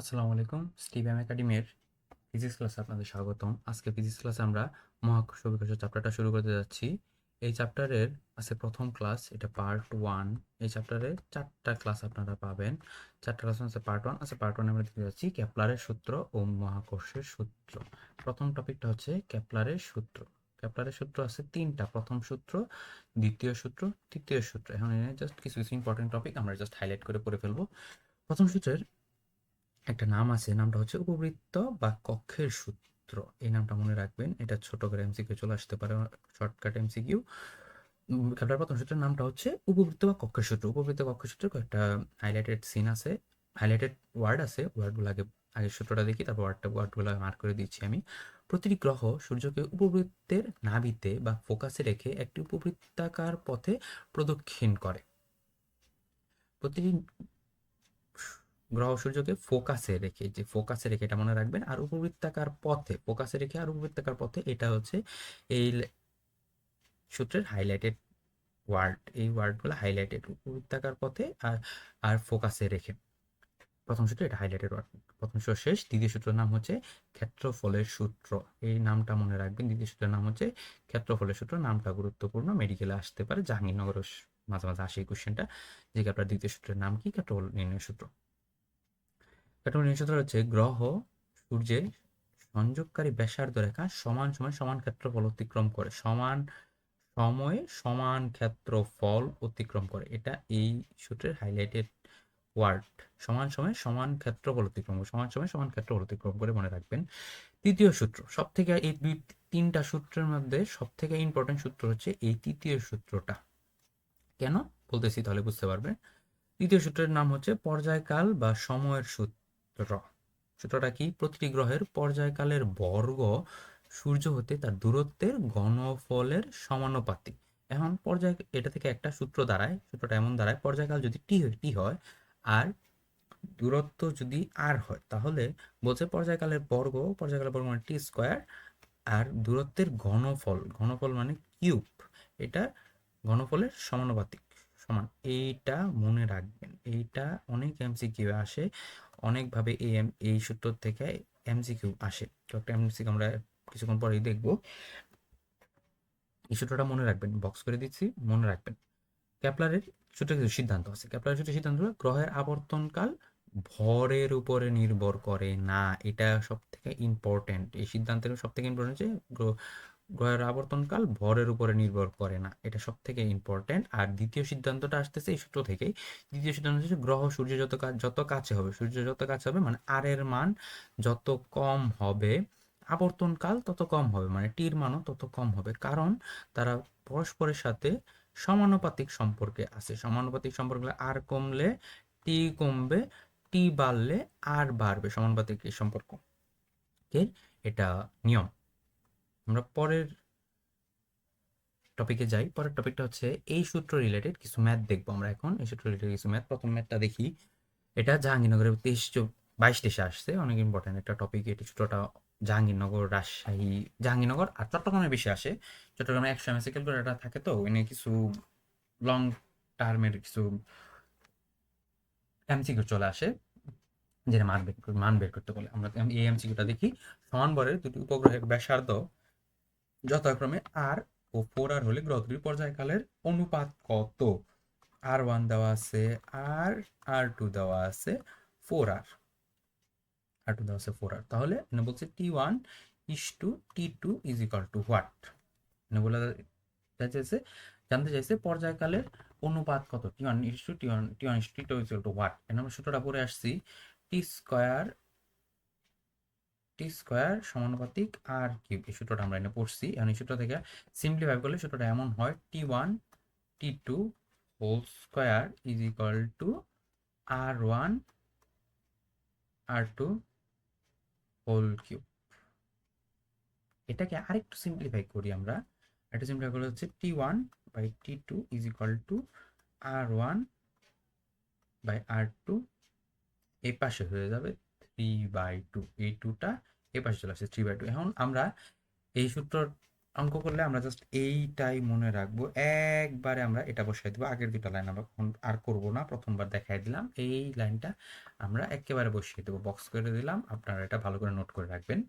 আসসালামু আলাইকুম স্টিভ একাডেমির ফিজিক্স ক্লাসে আপনাদের স্বাগতম। আজকে ফিজিক্স ক্লাসে আমরা মহাকর্ষ বিকর্ষ চ্যাপ্টারটা শুরু করতে যাচ্ছি। এই চ্যাপ্টারের আছে প্রথম ক্লাস এটা পার্ট ওয়ান এই চ্যাপ্টারে চারটা ক্লাস আপনারা পাবেন। চারটা ক্লাস আছে পার্ট ওয়ান আছে পার্ট ওয়ান আমরা দেখতে যাচ্ছি ক্যাপলারের সূত্র ও মহাকর্ষের সূত্র। প্রথম টপিকটা হচ্ছে ক্যাপলারের সূত্র। ক্যাপলারের সূত্র আছে তিনটা, প্রথম সূত্র, দ্বিতীয় সূত্র, তৃতীয় সূত্র। এখন জাস্ট কিছু কিছু ইম্পর্টেন্ট টপিক আমরা জাস্ট হাইলাইট করে পড়ে ফেলব। প্রথম সূত্রের একটা নাম আছে, নামটা হচ্ছে উপবৃত্ত বা কক্ষের সূত্র। এই নামটা মনে রাখবেন, এটা ছোট করে এমসিকিউ চলে আসতে পারে, শর্টকাট এমসি এমসিকিউ ক্যাপটার প্রথম সূত্রের নামটা হচ্ছে উপবৃত্ত বা কক্ষের সূত্র। উপবৃত্ত কক্ষের সূত্রে কয়েকটা হাইলাইটেড সিন আছে হাইলাইটেড ওয়ার্ড আছে ওয়ার্ডগুলো আগে আগে সূত্রটা দেখি, তারপর ওয়ার্ডটা ওয়ার্ডগুলো মার্ক করে দিচ্ছি আমি। প্রতিটি গ্রহ সূর্যকে উপবৃত্তের নাভিতে বা ফোকাসে রেখে একটি উপবৃত্তাকার পথে প্রদক্ষিণ করে। প্রতিটি গ্রহ সূর্যকে ফোকাসে রেখে, যে ফোকাসে রেখে এটা মনে রাখবেন, আর উপবৃত্তাকার পথে, ফোকাসে রেখে আর উপবৃত্তাকার পথে এটা হচ্ছে এই সূত্রের হাইলাইটেড ওয়ার্ড এই ওয়ার্ডগুলো হাইলাইটেড উপবৃত্তাকার পথে আর আর ফোকাসে রেখে। প্রথম সূত্র এটা হাইলাইটেড ওয়ার্ড প্রথম সূত্র শেষ, দ্বিতীয় সূত্রের নাম হচ্ছে ক্ষেত্রফলের সূত্র। এই নামটা মনে রাখবেন, দ্বিতীয় সূত্রের নাম হচ্ছে ক্ষেত্রফলের সূত্র। নামটা গুরুত্বপূর্ণ মেডিকেলে আসতে পারে। জাহাঙ্গীরনগর মাঝে মাঝে আসে এই কোশ্চেনটা যে আপনার দ্বিতীয় সূত্রের নাম কি? ক্ষেত্রফল নির্ণয় সূত্র। কাঠামো সূত্র হচ্ছে গ্রহ, সূর্যে সংযোগকারী ব্যাসার্ধ রেখা সমান সময় সমান ক্ষেত্রফল অতিক্রম করে। সমান সময়ে সমান ক্ষেত্রফল অতিক্রম করে। এটা এই সূত্রের হাইলাইটেড ওয়ার্ড সমান সময়ে সমান ক্ষেত্রফল অতিক্রম করে। সমান সময়ে সমান ক্ষেত্রফল অতিক্রম করে মনে রাখবেন। তৃতীয় সূত্র। সব থেকে এই দুই, তিনটা সূত্রের মধ্যে সব থেকে ইম্পর্টেন্ট সূত্র হচ্ছে এই তৃতীয় সূত্রটা। কেন? বলতেছি তাহলে বুঝতে পারবেন। তৃতীয় সূত্রের নাম হচ্ছে পর্যায়কাল বা সময়ের সূত্র। সূত্রটা কি? প্রতিটি গ্রহের পর্যায়কালের বর্গ সূর্য হতে তার দূরত্বের ঘনফলের সমানুপাতিক। এখন পর্যায়, এটা থেকে একটা সূত্র দাঁড়ায়, সূত্রটা এমন দাঁড়ায়, পর্যায়কাল যদি টি টি হয় আর দূরত্ব যদি আর হয়, তাহলে বলছে পর্যায়কালের বর্গ পর্যায়কালের বর্গ মানে টি স্কোয়ার আর দূরত্বের ঘনফল ঘনফল মানে কিউব। এটা ঘনফলের সমানুপাতিক। সমান। এইটা মনে রাখবেন, এইটা অনেক এমসিকিউ আসে, অনেকভাবে এই এম এই সূত্র থেকে এমসিকিউ আসে। কয়েকটা এমসিকিউ আমরা কিছুক্ষণ পরেই দেখব। এই সূত্রটা মনে রাখবেন বক্স করে দিচ্ছি, মনে রাখবেন। ক্যাপলারের সূত্রে কিছু সিদ্ধান্ত আছে। ক্যাপলারের সূত্রে সিদ্ধান্ত হলো, গ্রহের আবর্তনকাল ভরের উপরে নির্ভর করে না। এটা সব থেকে ইম্পর্টেন্ট এই সিদ্ধান্তের সব থেকে ইম্পর্টেন্ট যে গ্রহের আবর্তনকাল ভরের উপরে নির্ভর করে না। এটা সব থেকে ইম্পর্টেন্ট আর দ্বিতীয় সিদ্ধান্তটা আসতেছে এই সূত্র থেকেই। দ্বিতীয় সিদ্ধান্ত হচ্ছে গ্রহ সূর্য যত যত কাছে হবে, সূর্য যত কাছে হবে মানে আর এর মান যত কম হবে, আবর্তনকাল তত কম হবে মানে টির মানও তত কম হবে। কারণ তারা পরস্পরের সাথে সমানুপাতিক সম্পর্কে আছে। সমানুপাতিক সম্পর্কে আর কমলে টি কমবে, টি বাড়লে আর বাড়বে সমানুপাতিক সম্পর্ক। এটা নিয়ম। আমরা পরের টপিকে যাই। পরের টপিকটা হচ্ছে এই সূত্র রিলেটেড কিছু ম্যাথ দেখব আমরা এখন। এই সূত্র রিলেটেড কিছু ম্যাথ প্রথম ম্যাথটা দেখি। এটা জাহাঙ্গীরনগরের তেইশ বাইশ দেশে আসছে। অনেক ইম্পর্টেন্ট একটা টপিক এটি সূত্রটা জাহাঙ্গীরনগর, রাজশাহী, জাহাঙ্গীরনগর আর চট্টগ্রামে বেশি আসে। চট্টগ্রামে একশো এমএসি ক্যালকুলেটার থাকে তো এনে কিছু লং টার্মের কিছু এমসিকিউ চলে আসে, যেটা মান বের মান বের করতে বলে। আমরা এই এমসিকিউটা দেখি। সমান বরের দুটি উপগ্রহের ব্যাসার্ধ যথাক্রমে আর ও ফোর আর হলে গ্রহ দুটির পর্যায়কালের অনুপাত কত? আর ওয়ান দেওয়া আছে আর আর টু দেওয়া আছে ফোর আর আর টু দেওয়া আছে ফোর আর তাহলে এনে বলছে T one is to T two is equal to what এনে বলে চাইছে, জানতে চাইছে পর্যায়কালের অনুপাত কত? T one is to T one T one is to T two is equal to what এনে আমরা সূত্রটা পরে আসছি টি স্কোয়ার টি স্কোয়ার সমানুপাতিক আর কিউব, এই সূত্রটা আমরা এনে পড়ছি। এখন এই সূত্র থেকে সিম্পলিফাই করলে সূত্রটা এমন হয়, T one, T two whole square is equal to R one, R two whole cube. এটাকে আরেকটু সিম্পলিফাই করি আমরা। একটা সিম্পলিফাই করলে হচ্ছে T one by T two is equal to R one by R two, এই পাশে হয়ে যাবে থ্রি বাই টু এই টুটা এ পাশে চলে আসছে থ্রি বাই টু এখন আমরা এই সূত্র অঙ্ক করলে আমরা জাস্ট এইটাই মনে রাখব, একবারে আমরা এটা বসাই দেবো। আগের দুটো লাইন আমরা আর করব না, প্রথমবার দেখাই দিলাম, এই লাইনটা আমরা একেবারে বসিয়ে দেবো বক্স করে দিলাম, আপনারা এটা ভালো করে নোট করে রাখবেন।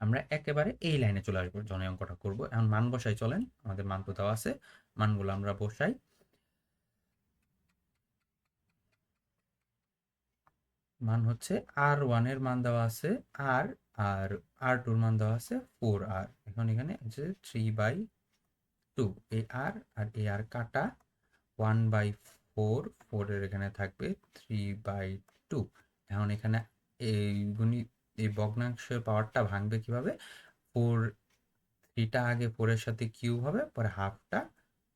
আমরা একেবারে এই লাইনে চলে আসব জন অঙ্কটা করব। এখন মান বসাই চলেন, আমাদের মান তো দেওয়া আছে, মানগুলো আমরা বসাই। মান হচ্ছে আর ওয়ানের মান দেওয়া আছে আর আর আর টুর মান দেওয়া আছে ফোর আর এখন এখানে হচ্ছে থ্রি বাই টু এই আর আর এই আর কাটা ওয়ান বাই ফোর ফোরের এখানে থাকবে থ্রি বাই টু এখন এখানে এই গুণি এই ভগ্নাংশের পাওয়ারটা ভাঙবে কীভাবে? ফোর থ্রিটা আগে ফোরের সাথে কিউব হবে, পরে হাফটা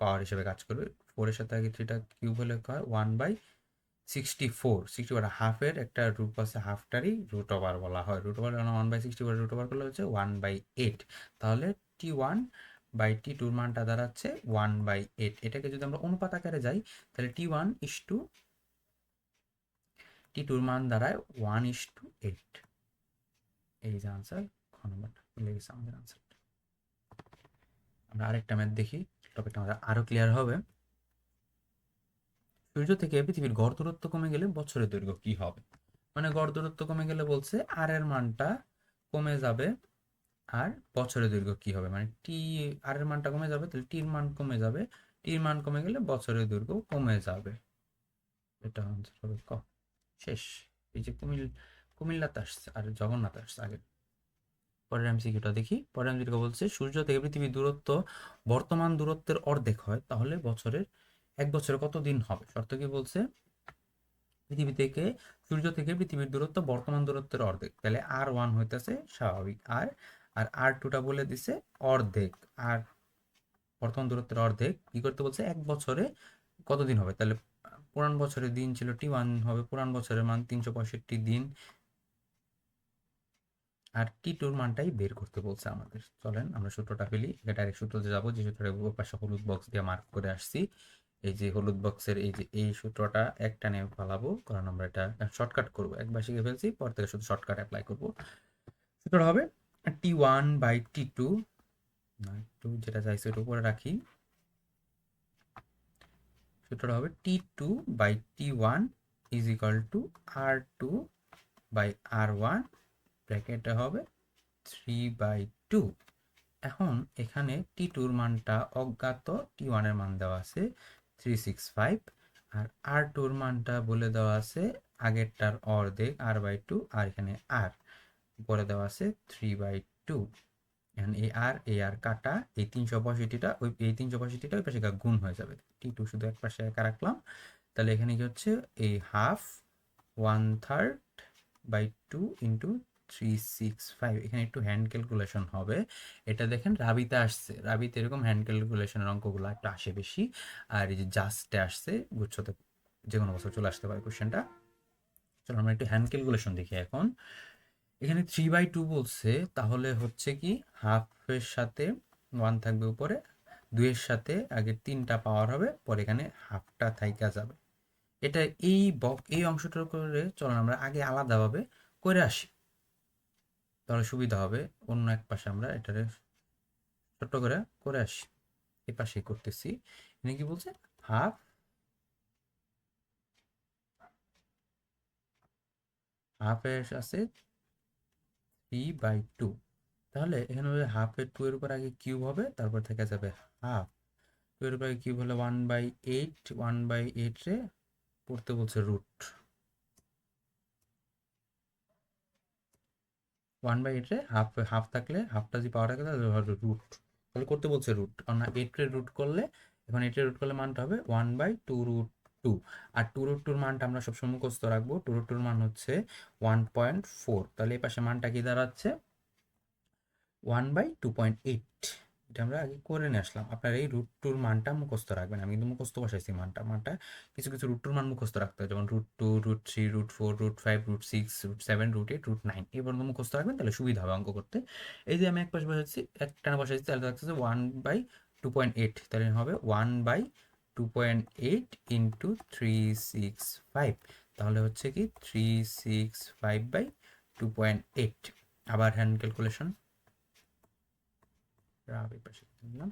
পাওয়ার হিসেবে কাজ করবে। ফোরের সাথে আগে থ্রিটা কিউব হলে হয় one by sixty four sixty four হাফের একটা রুট আছে হাফটারই রুট ওভার বলা হয়। Root over one by sixty four root over করলে হচ্ছে ওয়ান বাই এইট তাহলে টি ওয়ান বাই টি টুর মানটা দাঁড়াচ্ছে ওয়ান বাই এইট এটাকে যদি আমরা অনুপাত আকারে যাই, তাহলে টি ওয়ান ইস টু টি টুর মান দাঁড়ায় ওয়ান ইস টু এইট এই যে আনসার খ নম্বরটা আমাদের আনসারটা আমরা আরেকটা ম্যাথ দেখি টপিকটা আমাদের আরও ক্লিয়ার হবে। সূর্য থেকে পৃথিবীর গড় দূরত্ব কমে গেলে বছরের দৈর্ঘ্য কি হবে? মানে গড় দূরত্ব কমে গেলে বলছে আর এর মানটা কমে যাবে আর বছরের দৈর্ঘ্য কি হবে? মানে টি আর এর মানটা কমে যাবে, তাহলে টির মান কমে যাবে। টির মান কমে গেলে বছরের দৈর্ঘ্য কমে যাবে। এটা আনসার হবে ক? শেষ। এই যে কুমিল, কুমিল্লাতে আসছে আর জগন্নাথ আসছে আগে। পরের এমসিকিউটা দেখি। পরের এমসিকিউটা বলছে, সূর্য থেকে পৃথিবীর দূরত্ব, বর্তমান দূরত্বের অর্ধেক হয়, তাহলে বছরের এক বছরে কত দিন হবে? শর্ত কি বলছে? পৃথিবী থেকে সূর্য থেকে পৃথিবীর দূরত্ব বর্তমান দূরত্বের অর্ধেক। তাহলে আর ওয়ান হইতেছে স্বাভাবিক আর আর আর টুটা বলে দিছে অর্ধেক। আর বর্তমান দূরত্বের অর্ধেক কি করতে বলছে? এক বছরে কত দিন হবে? তাহলে পুরান বছরের দিন ছিল টি ওয়ান হবে পুরান বছরের মান তিনশো পঁয়ষট্টি দিন। আর টি টুর মানটাই বের করতে বলছে আমাদের। চলেন আমরা সূত্রটা ফেলি। এটা ডাইরেক্ট সূত্রতে যাব। যে সূত্রটা পাশে হলুদ বক্স দিয়ে মার্ক করে আসছি। এই যে হলুদ বক্সের এই যে এই সূত্রটা একটা নিয়ে ফালাবো, কারণ আমরা এটা শর্টকাট করব। একবার শিখে ফেলছি, পর থেকে শুধু শর্টকাট অ্যাপ্লাই করব। সূত্রটা হবে T one by T two two যেটা চাইছে ওটা উপরে রাখি। সূত্রটা হবে T two by T one is equal to R two by R one ব্র্যাকেটে হবে থ্রি বাই টু এখন এখানে টি টুর মানটা অজ্ঞাত টি ওয়ানের মান দেওয়া আছে। থ্রি সিক্স ফাইভ আর আর টুর মানটা বলে দেওয়া আছে আগেরটার অর্ধেক আর বাই টু, আর এখানে আর উপরে দেওয়া আছে থ্রি বাই টু। এখন এই আর এই আর কাটা, এই তিনশো পঁয়ষট্টিটা, ওই, এই তিনশো পঁয়ষট্টিটা ওই পাশে গুণ হয়ে যাবে। টি টু শুধু এক পাশে একা রাখলাম। তাহলে এখানে কি হচ্ছে? এই half one third by two into three six five এখানে একটু হ্যান্ড ক্যালকুলেশন হবে। এটা দেখেন, রাবিতে আসছে। রাবিতে এরকম হ্যান্ড ক্যালকুলেশনের অঙ্কগুলো একটু আসে বেশি। আর এই যে জাস্টে আসছে, গুচ্ছতে যে কোনো বছর চলে আসতে পারে কোশ্চেনটা চলো আমরা একটু হ্যান্ড ক্যালকুলেশন দেখি এখন। এখানে থ্রি বাই টু বলছে, তাহলে হচ্ছে কি হাফের সাথে ওয়ান থাকবে উপরে দুইয়ের সাথে আগে তিনটা পাওয়ার হবে, পরে এখানে হাফটা থাইকা যাবে। এটা এই বক, এই অংশটার করে চলুন আমরা আগে আলাদাভাবে করে আসি। তাহলে সুবিধা হবে। অন্য এক পাশে আমরা এটারে ছোট্ট করে করে আসি। এই পাশেই করতেছি। এনে কি বলছে? হাফ হাফের আছে থ্রি বাই টু তাহলে এখানে হবে হাফের টু এর উপর আগে কিউব হবে, তারপর থেকে যাবে হাফ টু এর উপর কিউব হলে one by eight one by eight পড়তে বলছে root one by eight half half থাকলে হাফটা যদি পাওয়া থাকে তাহলে রুট তাহলে করতে বলছে রুট কারণ এইট রুট করলে, এখন এইট রুট করলে মানটা হবে one by two root two R two root টুর মানটা আমরা সবসময় মুখস্থ রাখব। টু রুট টুর মান হচ্ছে ওয়ান পয়েন্ট ফোর তাহলে এই পাশে মানটা কি দাঁড়াচ্ছে? One by two point eight এটা আমরা আগে করে নিয়ে আসলাম। আপনার এই রুট টুর মানটা মুখস্থ রাখবেন। আমি কিন্তু মুখস্থ বসাইছি মানটা। মানটা কিছু কিছু রুট টুর মান মুখস্থ রাখতে হয় যেমন root two root three root four root five root six root seven root eight root nine এই পর্যন্ত মুখস্থ রাখবেন, তাহলে সুবিধা হবে অঙ্ক করতে। এই যে আমি এক পাশে বসাচ্ছি একটা বসাচ্ছি তাহলে থাকতেছে one by two point eight তাহলে হবে one by two point eight into three six five তাহলে হচ্ছে কি three six five by two point eight আবার হ্যান্ড ক্যালকুলেশন রাব এই পাশে দিলাম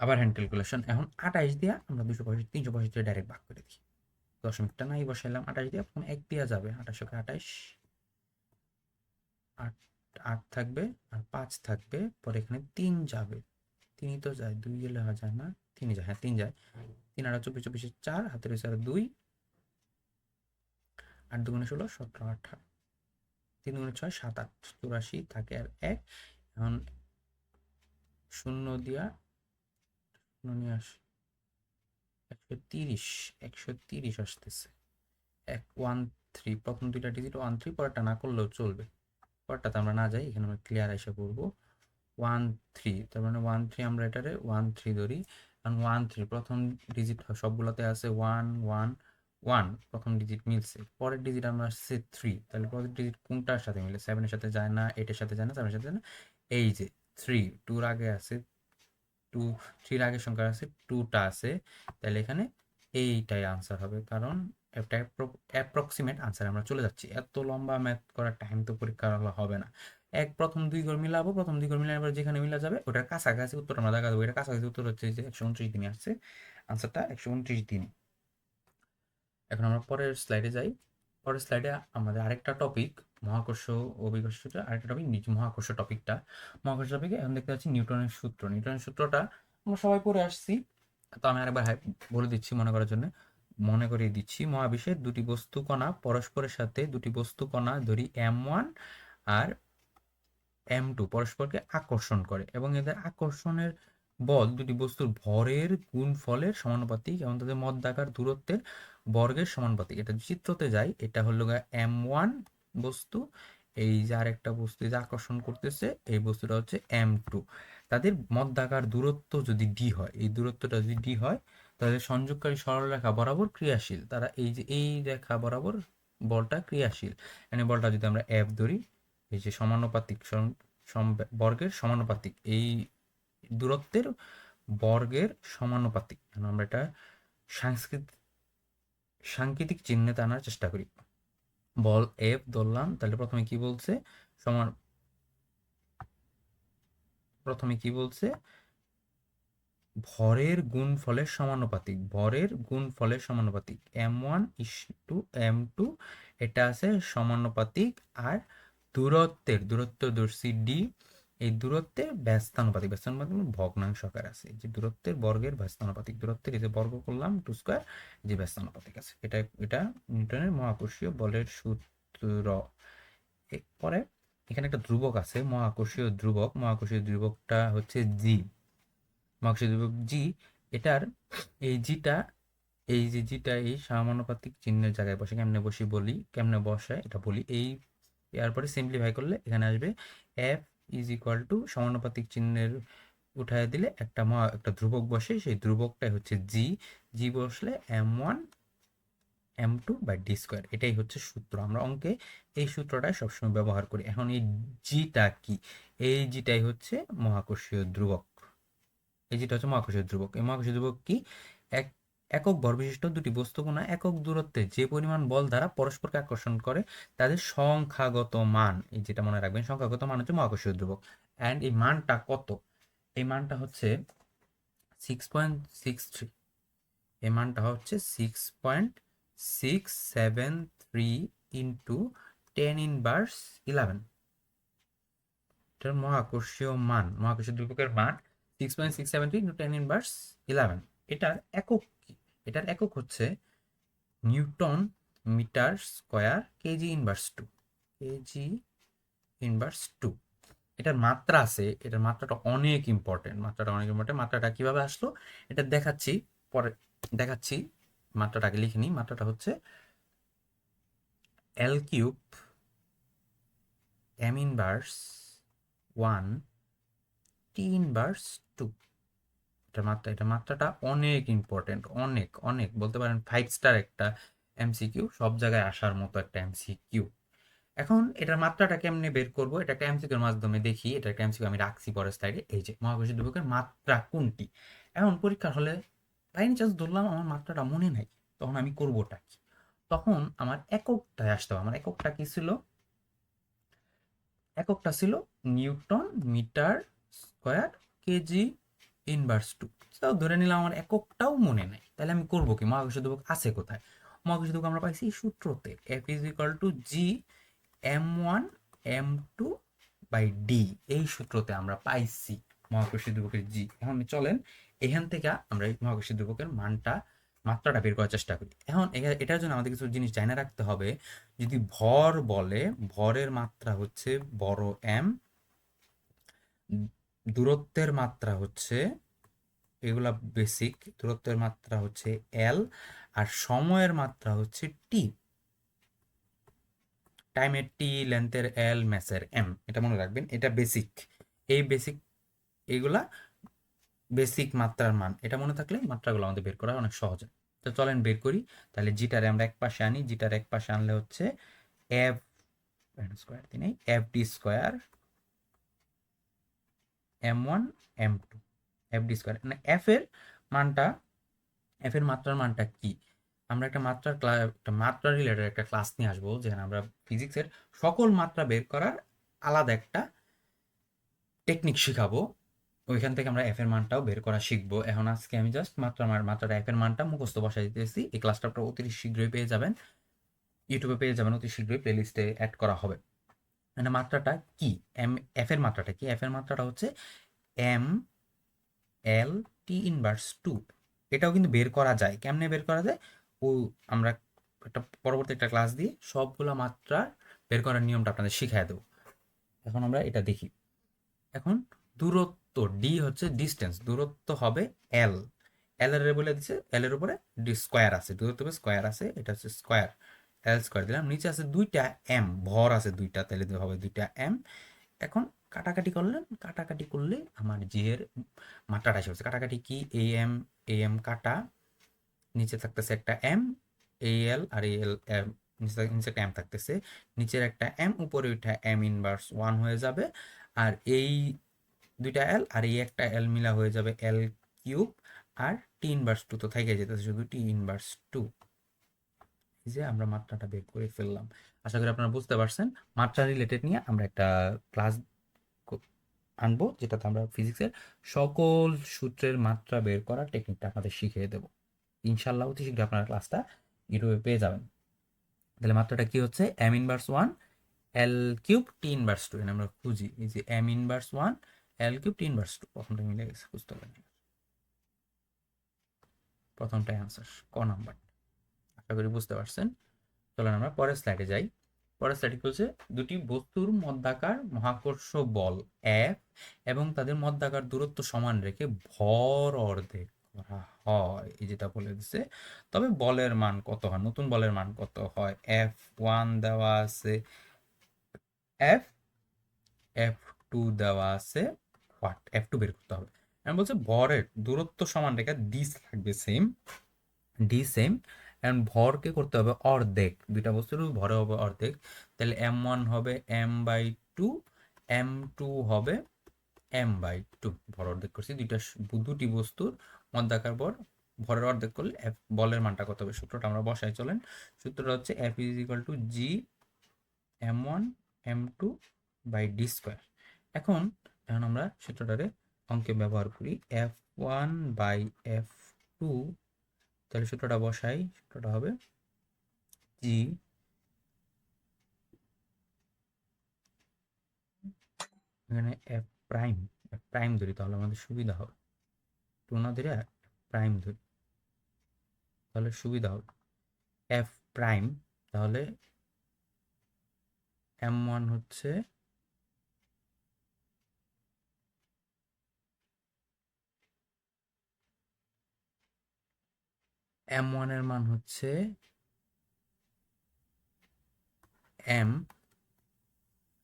আবার হ্যান্ড ক্যালকুলেশন এখন আঠাইশ দিয়া আমরা দুশো পঁয়ষট্টি তিনশো পঁয়ষট্টি ডাইরেক্ট ভাগ করে দিই দশমিকটা নাই বসাইলাম আঠাশ দিয়া প্রথম এক দিয়া যাবে আঠাশশোকে আঠাইশ আট আট থাকবে আর পাঁচ থাকবে পরে এখানে তিন যাবে তিনই তো যায় দুই গেলে যায় না তিনই যায় হ্যাঁ তিন যায় তিন আট চব্বিশ চব্বিশে চার হাতের চার দুই আট দুগুণে ষোলো সতেরো আঠারো তিন গুণে ছয় সাত আট চুরাশি থাকে আর এক। এখন শূন্য দিয়া শূন্য নিয়ে আসি। একশো তিরিশ একশো তিরিশ আসতেছে। এক ওয়ান থ্রি প্রথম দুইটা ডিজিট ওয়ান থ্রি পরেরটা না করলেও চলবে। পরেরটাতে আমরা না যাই, এখানে আমরা ক্লিয়ার এসে করব ওয়ান থ্রি তার মানে ওয়ান থ্রি আমরা এটারে ওয়ান থ্রি ধরি। কারণ ওয়ান থ্রি প্রথম ডিজিট সবগুলোতে আছে। ওয়ান ওয়ান ওয়ান প্রথম ডিজিট মিলছে। পরের ডিজিট আমরা আসছে থ্রি তাহলে পরের ডিজিট কোনটার সাথে মিলে? সেভেনের সাথে যায় না এইটের সাথে যায় না সেভেনের সাথে যায় না। এই যে থ্রি টুর আগে আছে টু থ্রির আগের সংখ্যা আছে টুটা আছে। তাহলে এখানে এইটাই আনসার হবে, কারণ একটা অ্যাপ্রক্সিমেট আনসার আমরা চলে যাচ্ছি। এত লম্বা ম্যাথ করার টাইম তো পরীক্ষার হলে, হবে না। এক, প্রথম দুই ঘর মিলাবো, প্রথম দুই ঘর মিলানোর পর যেখানে মিলা যাবে, ওটার কাছাকাছি উত্তর আমরা দেখা দেবো এটা কাছাকাছি উত্তর হচ্ছে যে একশো উনত্রিশ দিনে আসছে। আনসারটা একশো উনত্রিশ দিন। এখন আমরা পরের স্লাইডে যাই। পরের স্লাইডে আমাদের আরেকটা টপিক মহাকর্ষ অভিকর্ষটা আরেকটা টপিক নিচে মহাকর্ষ টপিকটা মহাকর্ষ টপিকে এখন দেখতে পাচ্ছি নিউটনের সূত্র। নিউটনের সূত্রটা আমরা সবাই পড়ে আসছি। তো আমি আরেকবার বলে দিচ্ছি মনে করার জন্য। মনে করিয়ে দিচ্ছি, মহাবিশ্বের দুটি বস্তু কণা, পরস্পরের সাথে দুটি বস্তু কণা, ধরি এম ওয়ান আর এম টু, পরস্পরকে আকর্ষণ করে। এবং এদের আকর্ষণের বল দুটি বস্তুর ভরের গুণফলের সমানুপাতিক এবং তাদের মধ্যাকার দূরত্বের বর্গের সমানুপাতিক। এটা চিত্রতে যায় এটা হলো এম ওয়ান বস্তু, এই যে আরেকটা বস্তু যে আকর্ষণ করতেছে, এই বস্তুটা হচ্ছে এম টু তাদের মধ্যাকার দূরত্ব যদি ডি হয়, এই দূরত্বটা যদি ডি হয়, তাহলে সংযোগকারী সরলরেখা বরাবর ক্রিয়াশীল। তারা এই যে, এই রেখা বরাবর বলটা ক্রিয়াশীল। মানে বলটা যদি আমরা এফ ধরি, এই যে সমানুপাতিক বর্গের সমানুপাতিক, এই দূরত্বের বর্গের সমানুপাতিক। আমরা এটা সাংস্কৃতিক সাংকেতিক চিহ্নে আনার চেষ্টা করি। বল এফ ধরলাম, তাহলে প্রথমে কি বলছে? সমান, প্রথমে কি বলছে? ভরের গুণফলের সমানুপাতিক, ভরের গুণফলের সমানুপাতিক। M one is to M two এটা আছে সমানুপাতিক আর দূরত্বের দূরত্ব দর্শী ডি এই দূরত্বের ব্যস্তানুপাতিক ব্যস্তানুপাতিক মানে ভগ্নাংশ আকার আছে। যে দূরত্বের বর্গের ব্যস্তানুপাতিক, দূরত্বের যে বর্গ করলাম টু স্কোয়ার যে ব্যস্তানুপাতিক আছে। এটা এটা নিউটনের মহাকর্ষীয় বলের সূত্র। পরে এখানে একটা ধ্রুবক আছে, মহাকর্ষীয় ধ্রুবক। মহাকর্ষীয় ধ্রুবকটা হচ্ছে জি মহাকর্ষীয় ধ্রুবক জি এটার এই জিটা এই যে জিটা এই সমানুপাতিক চিহ্নের জায়গায় বসে, কেমনে বসি বলি? কেমনে বসায়? এটা বলি। এই, এরপরে সিম্পলিফাই করলে এখানে আসবে এফ ইজ ইকুয়াল টু সমানুপাতিক চিহ্নের উঠায় দিলে একটা মহা, একটা ধ্রুবক বসে, সেই ধ্রুবকটাই হচ্ছে জি জি বসলে M one M two by D square এটাই হচ্ছে সূত্র। আমরা অঙ্কে এই সূত্রটাই সবসময় ব্যবহার করি। এখন এই জিটা কি? এই জিটাই হচ্ছে মহাকর্ষীয় ধ্রুবক। এই যেটা হচ্ছে মহাকর্ষীয় ধ্রুবক। এই মহাকর্ষীয় ধ্রুবক কি? এক একক ভর বিশিষ্ট দুটি বস্তুকণা একক দূরত্বে যে পরিমাণ বল দ্বারা পরস্পরকে আকর্ষণ করে, তাদের সংখ্যাগত মান, এই যেটা মনে রাখবেন, সংখ্যাগত মান হচ্ছে মহাকর্ষীয় ধ্রুবক। অ্যান্ড এই মানটা কত? এই মানটা হচ্ছে সিক্স পয়েন্ট সিক্স থ্রি এই মানটা হচ্ছে six point six seven three into ten inverse eleven এটার মহাকর্ষীয় মান, মহাকর্ষীয় ধ্রুবকের মান six point six seven three into ten inverse eleven এটার একক এটার একক হচ্ছে newton metre square KG inverse two, KG inverse two. এটার মাত্রা আছে, এটার মাত্রাটা অনেক ইম্পর্টেন্ট মাত্রাটা অনেক ইম্পর্টেন্ট মাত্রাটা কীভাবে আসলো? এটা দেখাচ্ছি, পরে দেখাচ্ছি মাত্রাটাকে লিখে নিই। মাত্রাটা হচ্ছে L cube M inverse one T inverse two এটা মাত্রা এটা মাত্রাটা অনেক ইম্পর্টেন্ট অনেক অনেক। বলতে পারেন ফাইভ স্টার একটা এমসিকিউ সব জায়গায় আসার মতো একটা এমসিকিউ এখন এটার মাত্রাটা কেমনে বের করব? এটা একটা এমসিকিউর মাধ্যমে দেখি এটা একটা এমসিকিউ আমি রাখছি পরের স্লাইডে এই যে, মহাকর্ষী দুর্ভোগের মাত্রা কোনটি? এখন পরীক্ষার হলে বাই চান্স ধরলাম আমার মাত্রাটা মনে নাই, তখন আমি করবোটা কি? তখন আমার এককটায় আসতে হবে। আমার এককটা কি ছিল? এককটা ছিল newton metre square KG inverse two তাও ধরে নিলাম আমার এককটাও মনে নেই। তাহলে আমি করব কি? মহাকর্ষ ধ্রুবক আছে কোথায়? মহাকর্ষ ধ্রুবক আমরা পাইছি সূত্রতে। F is equal to G M one M two by D এই সূত্রতে আমরা পাইছি মহাকর্ষী ধ্রুবকের জি এখন চলেন, এখান থেকে আমরা এই মহাকর্ষী ধ্রুবকের মানটা, মাত্রাটা বের করার চেষ্টা করি। এখন এটার জন্য আমাদের কিছু জিনিস জানা রাখতে হবে। যদি ভর বলে, ভরের মাত্রা হচ্ছে বড় এম দূরত্বের মাত্রা হচ্ছে, এগুলা বেসিক দূরত্বের মাত্রা হচ্ছে এল আর সময়ের মাত্রা হচ্ছে টি টাইমের টি লেন্থের এল ম্যাসের এম এটা মনে রাখবেন, এটা বেসিক এই বেসিক এইগুলা বেসিক মাত্রার মান, এটা মনে থাকলে মাত্রাগুলো আমাদের বের করা অনেক সহজ। তো চলেন বের করি, তাহলে জিটারে আমরা এক পাশে আনি জিটার এক পাশে আনলে হচ্ছে এফ স্কোয়ার দিনে F D square M one M two F D square মানে এফ এর মানটা এফ এর মাত্রার মানটা কি? আমরা একটা মাত্রার ক্লাস একটা মাত্রা রিলেটেড একটা ক্লাস নিয়ে আসব, যেখানে আমরা ফিজিক্সের সকল মাত্রা বের করার আলাদা একটা টেকনিক শিখাবো। ওইখান থেকে আমরা এফ এর মানটাও বের করা শিখব। এখন আজকে আমি জাস্ট মাত্রা মাত্রাটা এফ এর মানটা মুখস্থ বসাই দিতেছি। এই ক্লাসটা আপনারা অতি শীঘ্রই পেয়ে যাবেন। ইউটিউবে পেয়ে যাবেন, অতি শীঘ্রই প্লেলিস্টে অ্যাড করা হবে। মানে মাত্রাটা কি? এম এফ এর মাত্রাটা কি? এফ এর মাত্রাটা হচ্ছে M L T inverse two এটাও কিন্তু বের করা যায়। কেমনে বের করা যায়? ও, আমরা একটা পরবর্তী একটা ক্লাস দিয়ে সবগুলো মাত্রা বের করার নিয়মটা আপনাদের শিখিয়ে দেবো। এখন আমরা এটা দেখি। এখন দূরত্ব ডি হচ্ছে ডিস্টেন্স দূরত্ব হবে এল এল এর বলে দিচ্ছে এল এর উপরে ডি স্কোয়ার আছে, দূরত্ব স্কোয়ার আছে, এটা হচ্ছে স্কোয়ার এল স্কোয়ার দিলাম। নিচে আছে দুইটা এম ভর আছে দুইটা, তাহলে হবে দুইটা এম এখন কাটাকাটি করলেন কাটাকাটি করলে আমার জি এর মাত্রাটা এসে হচ্ছে কাটাকাটি কি? এ এম এ এম কাটা, নিচে থাকতেছে একটা এম এ এল আর এ এল নিচে নিচে একটা এম থাকতেছে। নিচের একটা এম উপরে ওইটা এম ইনভার্স ওয়ান হয়ে যাবে। আর এই দুইটা এল আর এই একটা এল মিলা হয়ে যাবে এল কিউব আর টি ইনভার্স টু তো থেকে যেতেছে, শুধু টি ইনভার্স টু যে আমরা মাত্রাটা বের করে ফেললাম। আশা করি আপনারা বুঝতে পারছেন। মাত্রা রিলেটেড নিয়ে আমরা একটা ক্লাস আনব, যেটাতে আমরা ফিজিক্সের সকল সূত্রের মাত্রা বের করার টেকনিকটা আপনাদের শিখিয়ে দেবো। ইনশাল্লাহ অতি শীঘ্র আপনারা ক্লাসটা ইউটিউবে পেয়ে যাবেন। তাহলে মাত্রাটা কি হচ্ছে? M inverse one L cube T inverse two আমরা খুঁজি। এই যে M inverse one L cube T inverse two প্রথমটা মিলে গেছে, বুঝতে পারেন প্রথমটাই আনসার ক নাম্বার আশা করি বুঝতে পারছেন। চলেন আমরা পরের স্লাইডে যাই। পরের স্লাইডে বলছে? দুটি বস্তুর মধ্যাকার মহাকর্ষ বল এফ এবং তাদের মধ্যাকার দূরত্ব সমান রেখে ভর অর্ধেক করা হয়। এই যেটা বলে দিছে। তবে বলের মান কত হয়? নতুন বলের মান কত হয়? এফ ওয়ান দেওয়া আছে। এফ এফ টু দেওয়া আছে। হোয়াট এফ টু বের করতে হবে। আমি বলছে ভরের দূরত্ব সমান রেখে ডিস লাগবে সেম ডি সেম এন্ড ভরকে করতে হবে? অর্ধেক। দুইটা বস্তুর ভরে হবে অর্ধেক। তাহলে এম ওয়ান হবে M by two M two হবে এম বাই টু ভর অর্ধেক করছি। দুইটা দুটি বস্তুর মধ্যাকার ভর। ভরের অর্ধেক করলে এফ বলের মানটা কত হবে? সূত্রটা আমরা বসাই, চলেন। সূত্রটা হচ্ছে F is equal to G M one M two by D square এখন এখন আমরা সূত্রটারে অঙ্কে ব্যবহার করি। F one by F two তাহলে সূত্রটা বসাই, সূত্রটা হবে জি এখানে এফ প্রাইম এফ প্রাইম ধরি তাহলে আমাদের সুবিধা হবে। টু না ধরে প্রাইম ধরি। তাহলে সুবিধা হবে। এফ প্রাইম তাহলে এম ওয়ান হচ্ছে এম ওয়ানের মান হচ্ছে এম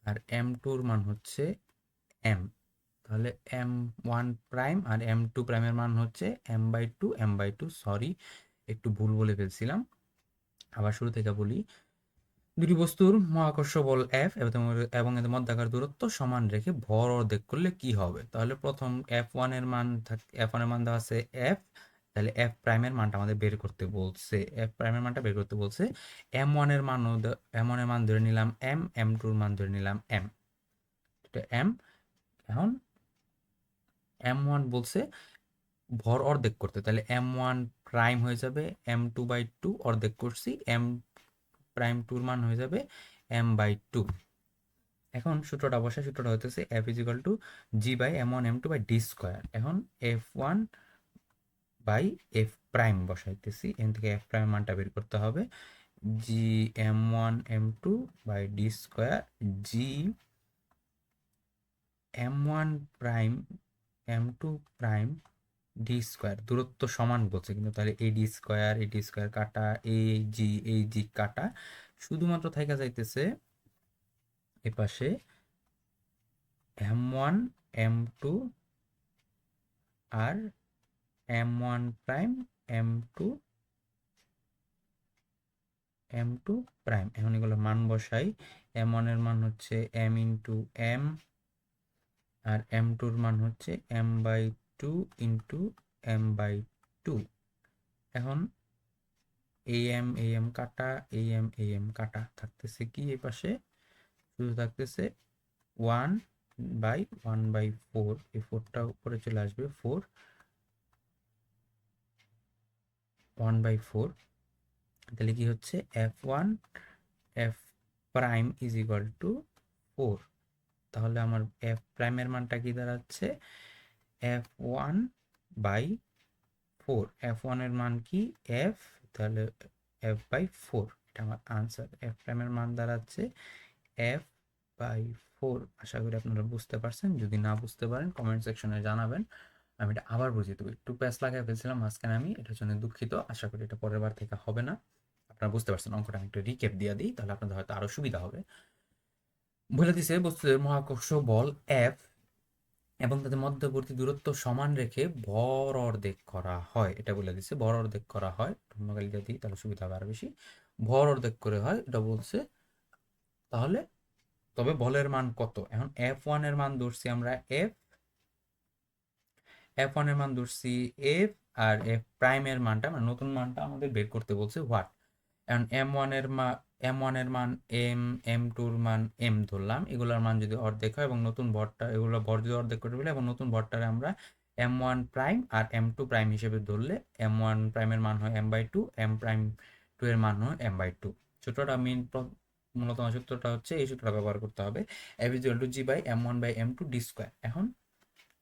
আর এম টুর মান হচ্ছে এম তাহলে এম ওয়ান প্রাইম আর এম টু প্রাইমের মান হচ্ছে M by two M by two sorry একটু ভুল বলে ফেলছিলাম। আবার শুরু থেকে বলি, দুটি বস্তুর মহাকর্ষ বল এফ এবং এদের মধ্যাকার দূরত্ব সমান রেখে ভর অর্ধেক করলে কি হবে? তাহলে প্রথম এফ ওয়ানের মান এফ ওয়ানের মান দেওয়া আছে এফ তাহলে এফ প্রাইমের মানটা আমাদের বের করতে বলছে এফ প্রাইমের মানটা বের করতে বলছে এম ওয়ানের মান এম ওয়ানের মান ধরে নিলাম এম এম টুর মান ধরে নিলাম এম এম এখন এম ওয়ান বলছে ভর অর্ধেক করতে, তাহলে এম ওয়ান প্রাইম হয়ে যাবে এম টু বাই টু অর্ধেক করছি এম প্রাইম টুর মান হয়ে যাবে এম বাই টু এখন সূত্রটা বসে সূত্রটা হতেছে F is to G by M one M two by D square এখন F one by F prime বসাইতেছি। এখান থেকে এফ প্রাইম মানটা বের করতে হবে। G M one M two by D square G M one prime M two prime D square দূরত্ব সমান বলছে, কিন্তু তাহলে এ ডি স্কোয়ার এ ডি স্কোয়ার কাটা এ জি এই জি কাটা। শুধুমাত্র থাকা যাইতেছে এপাশে এম ওয়ান এম টু আর M one prime M two M two prime এখন এগুলো মান বসাই। এম ওয়ানের মান হচ্ছে এম ইন্টু এম আর এম টুর মান হচ্ছে M by two into M by two এখন এ এম এ এম কাটা এ এম এ এম কাটা। থাকতেছে কি এই পাশে? শুধু থাকতেছে one by one by four এই ফোরটা উপরে চলে আসবে ফোর ওয়ান বাই ফোর তাহলে কি হচ্ছে? F one F prime is equal to four তাহলে আমার এফ প্রাইমের মানটা কি দাঁড়াচ্ছে? F one by four F ওয়ানের মান কি? এফ তাহলে এফ বাই ফোর এটা আমার আনসার এফ প্রাইমের মান দাঁড়াচ্ছে এফ বাই ফোর আশা করি আপনারা বুঝতে পারছেন। যদি না বুঝতে পারেন কমেন্ট সেকশনে জানাবেন। আমি এটা আবার বুঝিয়ে দেবো একটু প্যাস লাগাই ফেলছিলাম, মাঝখানে আমি, এটার জন্য দুঃখিত। আশা করি এটা পরের বার থেকে হবে না। আপনারা বুঝতে পারছেন, অঙ্কটা আমি একটু রিকেপ দিয়ে দিই, তাহলে আপনাদের হয়তো আরও সুবিধা হবে। বলে দিছে বস্তুদের মহাকর্ষ বল এফ এবং তাদের মধ্যবর্তী দূরত্ব সমান রেখে ভর অর্ধেক করা হয়। এটা বলে দিছে, ভর অর্ধেক করা হয়। ধর্মকালী যদি তাহলে সুবিধা হবে আরও বেশি। ভর অর্ধেক করে হয়, এটা বলছে, তাহলে তবে বলের মান কত? এখন এফ ওয়ানের মান ধরছি আমরা এফ এফ ওয়ানের মান ধরছি এফ আর এফ প্রাইম এর মানটা মানে নতুন মানটা আমাদের বের করতে বলছে হোয়াট এখন এম ওয়ানের মা এম ওয়ানের মান এম এম টুর মান এম ধরলাম, এগুলোর মান যদি অর্ধেক হয় এবং নতুন ভরটা এগুলো ভর যদি অর্ধেক করে ফেলে এবং নতুন ভরটারে আমরা এম ওয়ান প্রাইম আর এম টু প্রাইম হিসেবে ধরলে এম ওয়ান প্রাইমের মান হয় M by two M prime two এর মান হয় এম বাই টু সূত্রটা মেন মূলত সূত্রটা হচ্ছে এই সূত্রটা ব্যবহার করতে হবে is to G by M one by M two D square এখন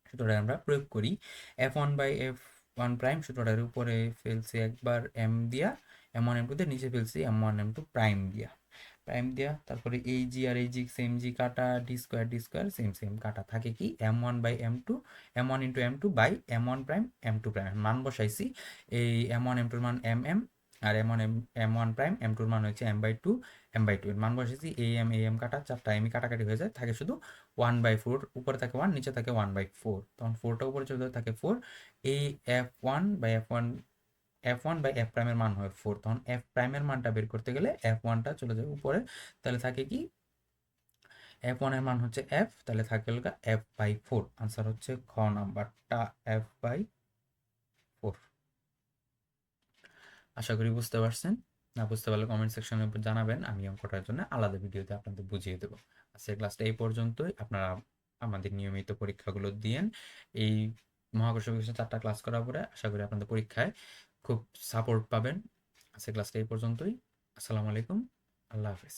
সূত্রটা আমরা প্রয়োগ করি F one by F one prime সূত্রটার উপরে ফেলছি একবার এম দিয়া এম ওয়ান এম টুতে নিচে ফেলছি M one M two prime দিয়া। প্রাইম দিয়া, তারপরে এই জি আর এই জি সেম জি কাটা D square D square same same কাটা। থাকে কি? M one by M two M one into M two by M one prime M two prime মান বসাইছি, এই এম ওয়ান এম টুর মান এম এম আর M one M M one prime M টুর মান হচ্ছে M by two M by two এর মান বসেছি এ এম এ এম কাটা, চারটা এমই কাটাকাটি হয়ে যায়, থাকে শুধু ওয়ান বাই ফোর উপরে থাকে ওয়ান নিচে থাকে ওয়ান বাই ফোর তখন ফোরটা উপরে চলে থাকে ফোর এই F one by F one F one by F প্রাইমের মান হয় ফোর তখন এফ প্রাইমের মানটা বের করতে গেলে এফ ওয়ানটা চলে যাবে উপরে। তাহলে থাকে কি? এফ ওয়ানের মান হচ্ছে এফ তাহলে থাকে এফ বাই ফোর আনসার হচ্ছে খ নাম্বারটা এফ বাই ফোর আশা করি বুঝতে পারছেন। না বুঝতে পারলে কমেন্ট সেকশনে জানাবেন, আমি অঙ্কটার জন্য আলাদা ভিডিওতে আপনাদের বুঝিয়ে দেবো। আজকের ক্লাসটা এই পর্যন্তই, আপনারা আমাদের নিয়মিত পরীক্ষাগুলো দিয়েন। এই মহাকর্ষ বিষয়ে চারটা ক্লাস করার পরে আশা করি আপনাদের পরীক্ষায় খুব সাপোর্ট পাবেন। আজকের ক্লাসটা এই পর্যন্তই, আসসালামু আলাইকুম, আল্লাহ হাফেজ।